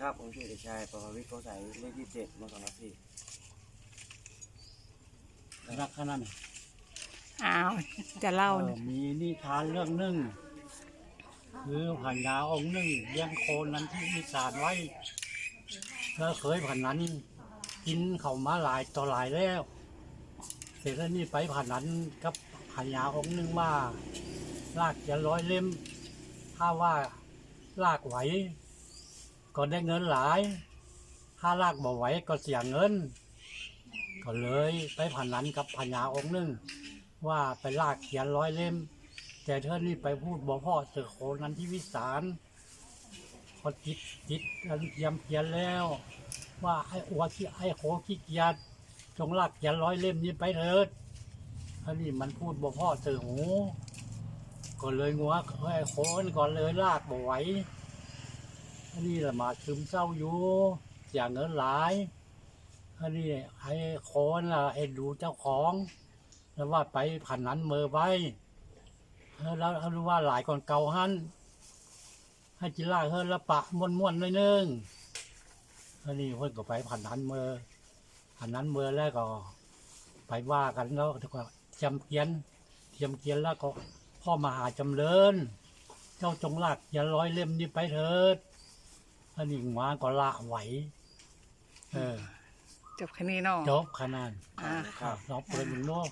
ครับ ผมชื่อเด็กชายปภวิทย์โกสัยเลขที่เจ็ดมสองสี่รักขนาดไหนอ้าวจะเล่าเออนะมีนิทานเรื่องหนึ่งคือผันยาองค์หนึ่งเลี้ยงโคนนั้นที่มีสารไว้แล้วเคยผันนั้น กินเขามาหลายต่อหลายแล้ว เสร็จแล้วนี่ไปผันนั้นกับผันยาองค์หนึ่งว่าลากจะร้อยเล่ม ถ้าว่าลากไหว ก็ได้เงินหลาย ถ้าลากบ่ไหวก็เสียเงิน ก็เลยไปผันนั้นกับผันยาองค์หนึ่ง ว่าไปลากเขียนร้อยเล่ม แต่เธอนี่ไปพูดบอกพ่อเจอโคนนั้นที่วิสารพอจิตจิตอันเทียมเขียนแล้ว ว่าไอ้อวที่ไอ้โคขี้เกียจจงลากเขียนร้อยเล่มนี้ไปเถิดอันนี้มันพูดบอกพ่อเจอหู ก็เลยงัวไอ้โคนก่อนเลยลากบ่ไหว อันนี้ละมาซึมเศร้าอยู่ อย่างเงินหลาย อันนี้ไอ้โคนล่ะไอ้ดูเจ้าของ แล้วว่าไปผ่านนั้นเมือไปแล้วรู้ว่าหลายก่อนเก่าหันให้จิล่าเฮิรละปะม้วนม้วนๆหน่อยนึงอันนี้เพิ่นก็ไปผ่านนั้นเมือผ่านนั้นเมือแล้วก็ไปว่ากันแล้วก็จำเกียนเทียมเกียนแล้วก็พ่อมหาจำเริญ เจ้าจงลากอย่าร้อยเล่มนี้ไปเถิด อันนี้หมาก็ละไหว เออ จบแค่นี้เนาะจบขนาดอ่า ครับ เราเปิดหนึ่งโลก